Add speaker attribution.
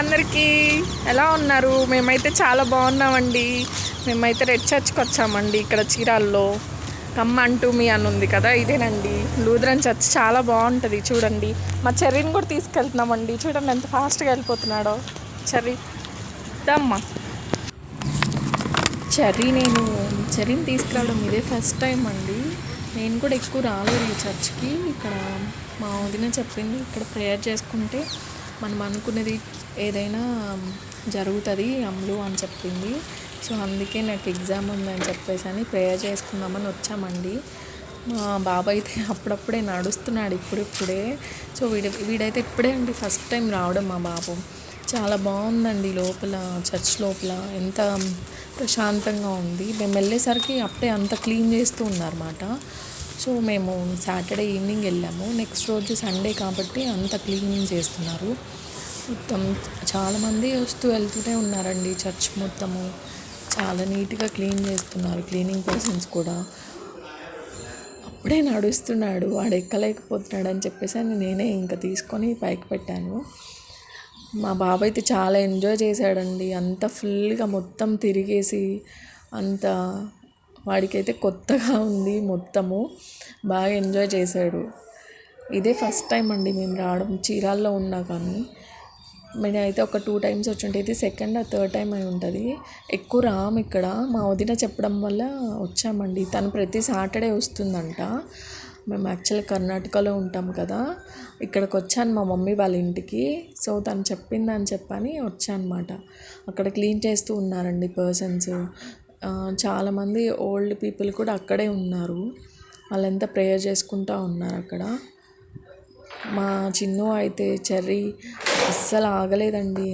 Speaker 1: అందరికీ. ఎలా ఉన్నారు? మేమైతే చాలా బాగున్నామండి. మేమైతే రెడ్ చర్చ్కి వచ్చామండి ఇక్కడ చీరాల్లో. కమ్మ అంటూ మీ అని ఉంది కదా ఇదేనండి. లూథరన్ చర్చ్ చాలా బాగుంటుంది చూడండి. మా చెర్రీని కూడా తీసుకెళ్తున్నామండి. చూడండి ఎంత ఫాస్ట్గా వెళ్ళిపోతున్నాడో. చెర్రీ. దమ్మా చెర్రీ నేను చెర్రీని తీసుకురావడం ఇదే ఫస్ట్ టైం అండి. నేను కూడా ఎక్కువ రాలేదు ఈ చర్చ్కి. ఇక్కడ మా వదిన చెప్పింది ఇక్కడ ప్రేయర్ చేసుకుంటే మనం అనుకున్నది ఏదైనా జరుగుతుంది అమ్ములు అని చెప్పింది. సో అందుకే నాకు ఎగ్జామ్ ఉందని చెప్పేసి అని ప్రేయర్ చేసుకుందామని వచ్చామండి. మా బాబాయ్ అయితే అప్పుడప్పుడే నడుస్తున్నాడు ఇప్పుడిప్పుడే. సో వీడి వీడైతే ఇప్పుడే అండి ఫస్ట్ టైం రావడం మా బాబు. చాలా బాగుందండి లోపల చర్చ్ లోపల. ఎంత ప్రశాంతంగా ఉంది. మేము వెళ్ళేసరికి అప్పుడే అంత క్లీన్ చేస్తూ ఉన్నారన్నమాట. సో మేము సాటర్డే ఈవినింగ్ వెళ్ళాము. నెక్స్ట్ రోజు సండే కాబట్టి అంత క్లీనింగ్ చేస్తున్నారు. మొత్తం చాలామంది వస్తూ వెళ్తూనే ఉన్నారండి చర్చ్ మొత్తము. చాలా నీట్గా క్లీన్ చేస్తున్నారు క్లీనింగ్ పర్సన్స్ కూడా. అప్పుడే నడుస్తున్నాడు వాడు ఎక్కలేకపోతున్నాడు అని చెప్పేసి అని నేనే ఇంకా తీసుకొని పైకి పెట్టాను. మా బాబాయ్ అయితే చాలా ఎంజాయ్ చేశాడండి. అంత ఫుల్గా మొత్తం తిరిగేసి అంత వాడికైతే కొత్తగా ఉంది మొత్తము. బాగా ఎంజాయ్ చేశాడు. ఇదే ఫస్ట్ టైం అండి మేము రావడం చీరాల్లో ఉన్నా కానీ. అయితే ఒక టూ టైమ్స్ వచ్చి ఉంటే ఇది సెకండ్ ఆ థర్డ్ టైం అయి ఉంటుంది. ఎక్కువ రాము ఇక్కడ. మా వదిన చెప్పడం వల్ల వచ్చామండి. తను ప్రతి సాటర్డే వస్తుందంట. మేము యాక్చువల్ కర్ణాటకలో ఉంటాం కదా. ఇక్కడికి వచ్చాను మా మమ్మీ వాళ్ళ ఇంటికి. సో తను చెప్పిందని చెప్పని వచ్చానమాట. అక్కడ క్లీన్ చేస్తూ ఉన్నారండి పర్సన్స్. చాలామంది ఓల్డ్ పీపుల్ కూడా అక్కడే ఉన్నారు. వాళ్ళంతా ప్రేయర్ చేసుకుంటూ ఉన్నారు అక్కడ. మా చిన్ను అయితే చెర్రీ అస్సలు ఆగలేదండి.